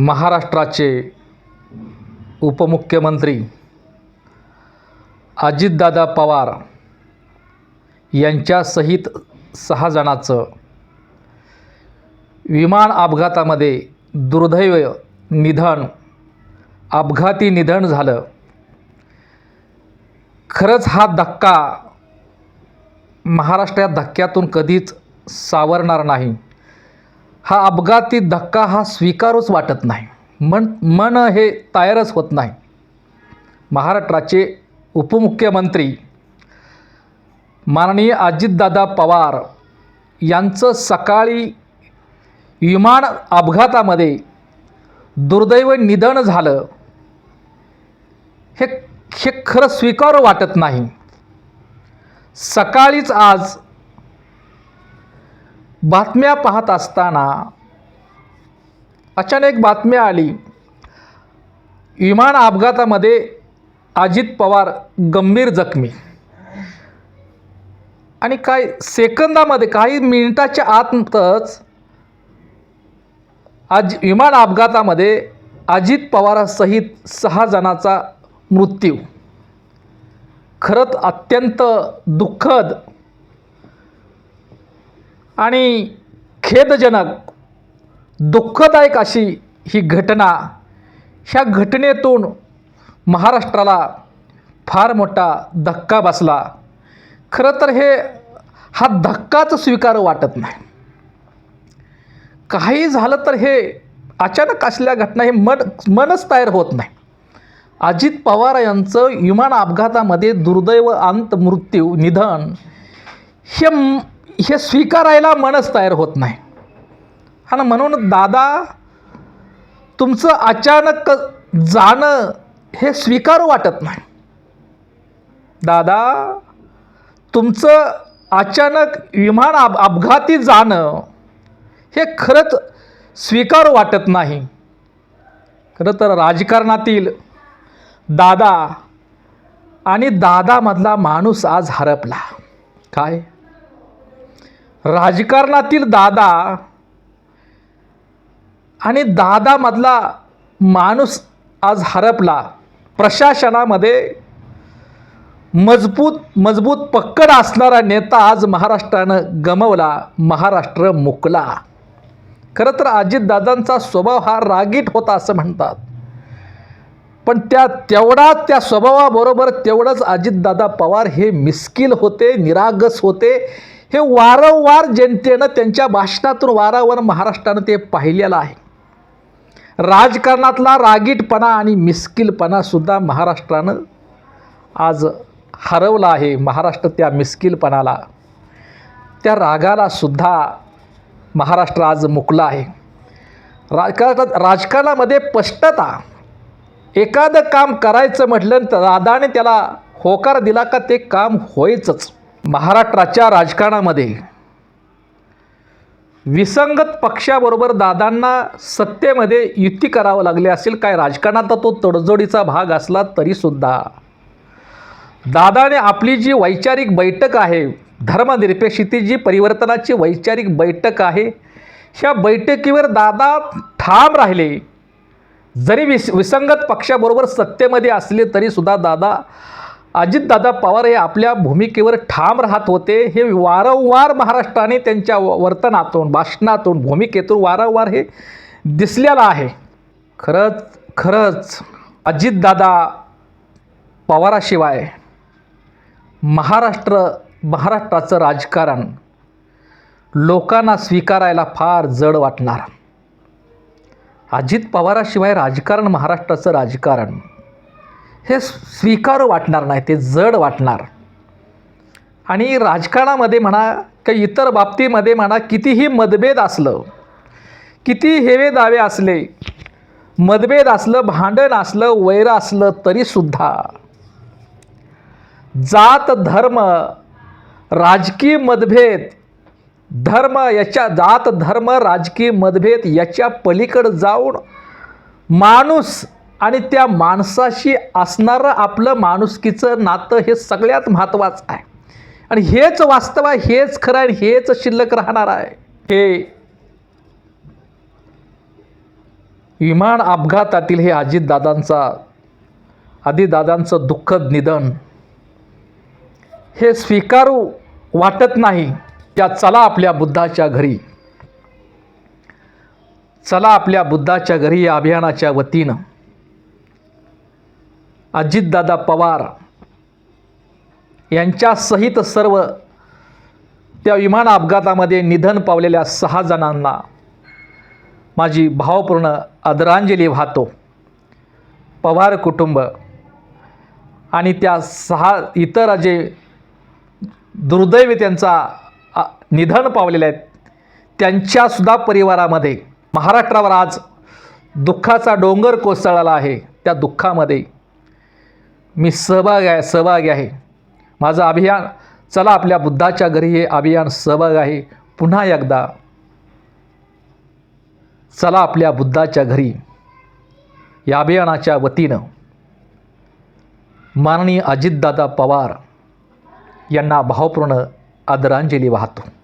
महाराष्ट्राचे उपमुख्यमंत्री अजितदादा पवार यांच्यासहित सहा जणाचं विमान अपघातामध्ये दुर्दैव निधन अपघाती निधन झालं. खरंच हा धक्का महाराष्ट्रात धक्क्यातून कधीच सावरणार नाही. हा अपघाती धक्का हा स्वीकारूच वाटत नाही. मन मन हे तयारच होत नाही. महाराष्ट्राचे उपमुख्यमंत्री माननीय अजितदादा पवार यांचं सकाळी विमान अपघातामध्ये दुर्दैव निधन झालं. हे हे खरं स्वीकारू वाटत नाही. सकाळीच आज बातम्या पाहत असताना अचानक बातम्या आली. विमान अपघातामध्ये अजित पवार गंभीर जखमी. आणि काय सेकंदामध्ये काही मिनिटाच्या आतच आज विमान अपघातामध्ये अजित पवारासहित सहा जणाचा मृत्यू. खरंच अत्यंत दुःखद आणि खेदजनक दुःखदायक अशी ही घटना ह्या घटनेतून महाराष्ट्राला फार मोठा धक्का बसला. खरं तर हे हा धक्काच स्वीकार वाटत नाही. काही झालं तर हे अचानक असल्या घटना हे मन मनच तयार होत नाही. अजित पवार यांचं विमान अपघातामध्ये दुर्दैव अंत मृत्यू निधन हे हे स्वीकारायला मनच तयार होत नाही. आणि म्हणून दादा तुमचं अचानक जाणं हे स्वीकारू वाटत नाही. दादा तुमचं अचानक विमान अप अपघाती जाणं हे खरंच स्वीकारू वाटत नाही. खरं तर राजकारणातील दादा आणि दादामधला माणूस आज हरपला. काय? राजकारणातील दादा आणि दादामधला माणूस आज हरपला. प्रशासनामध्ये मजबूत मजबूत पक्कड असणारा नेता आज महाराष्ट्रानं गमवला महाराष्ट्र मुकला. खरं तर अजितदादांचा स्वभाव हा रागीट होता असं म्हणतात. पण त्या तेवढा त्या स्वभावाबरोबर तेवढंच अजितदादा पवार हे मिस्किल होते निरागस होते. हे वारंवार जनतेनं त्यांच्या भाषणातून वारंवार महाराष्ट्रानं ते पाहिलेलं आहे. राजकारणातला रागीटपणा आणि मिस्किलपणासुद्धा महाराष्ट्रानं आज हरवला आहे. महाराष्ट्र त्या मिस्किलपणाला त्या रागालासुद्धा महाराष्ट्र आज मुकला आहे. राजकारणात राजकारणामध्ये स्पष्टता एखादं काम करायचं म्हटलं तर दादाने त्याला होकार दिला का ते काम होयचंच महाराष्ट्राच्या राजकारणामध्ये विसंगत पक्षाबरोबर दादांना सत्तेमध्ये युती करावं लागली असेल काय राजकारणाचा तो तडजोडीचा भाग असला तरीसुद्धा. दादाने आपली जी वैचारिक बैठक आहे धर्मनिरपेक्षिती जी परिवर्तनाची वैचारिक बैठक आहे ह्या बैठकीवर दादा ठाम राहिले. जरी विस विसंगत पक्षाबरोबर सत्तेमध्ये असले तरीसुद्धा दादा अजितदादा पवार हे आपल्या भूमिकेवर ठाम राहत होते. हे वारंवार महाराष्ट्राने त्यांच्या वर्तनातून भाषणातून भूमिकेतून वारंवार हे दिसलेलं आहे. खरंच खरंच अजितदादा पवाराशिवाय महाराष्ट्र महाराष्ट्राचं राजकारण लोकांना स्वीकारायला फार जड वाटणार. अजित पवाराशिवाय राजकारण महाराष्ट्राचं राजकारण हे स्वीकारू वाटणार नाही ते जड वाटणार. आणि राजकारणामध्ये म्हणा किंवा इतर बाबतीमध्ये म्हणा कितीही मतभेद असलं किती हेवे दावे असले मतभेद असलं भांडण असलं वैर असलं तरीसुद्धा जात धर्म राजकीय मतभेद धर्म याच्या जात धर्म राजकीय मतभेद याच्या पलीकडं जाऊन माणूस आणि त्या माणसाशी असणारं आपलं माणुसकीचं नातं हे सगळ्यात महत्त्वाचं आहे. आणि हेच वास्तव आहे हेच खरं आहे हेच शिल्लक राहणार आहे. हे विमान अपघातातील हे अजितदादांचा आदिदादांचं दुःखद निधन हे स्वीकारू वाटत नाही त्या चला आपल्या बुद्धाच्या घरी. चला आपल्या बुद्धाच्या घरी या अभियानाच्या वतीनं. अजितदादा पवार यांच्यासहित सर्व त्या विमान अपघातामध्ये निधन पावलेल्या सहा जणांना माझी भावपूर्ण आदरांजली वाहतो. पवार कुटुंब आणि त्या सहा इतर जे दुर्दैवी त्यांचा निधन पावलेले आहेत त्यांच्यासुद्धा परिवारामध्ये महाराष्ट्रावर आज दुःखाचा डोंगर कोसळला आहे. त्या दुःखामध्ये मी सहभाग आहे सहभागी आहे. माझं अभियान चला आपल्या बुद्धाच्या घरी हे अभियान सहभाग आहे. पुन्हा एकदा चला आपल्या बुद्धाच्या घरी या अभियानाच्या वतीनं माननीय अजितदादा पवार यांना भावपूर्ण आदरांजली वाहतो.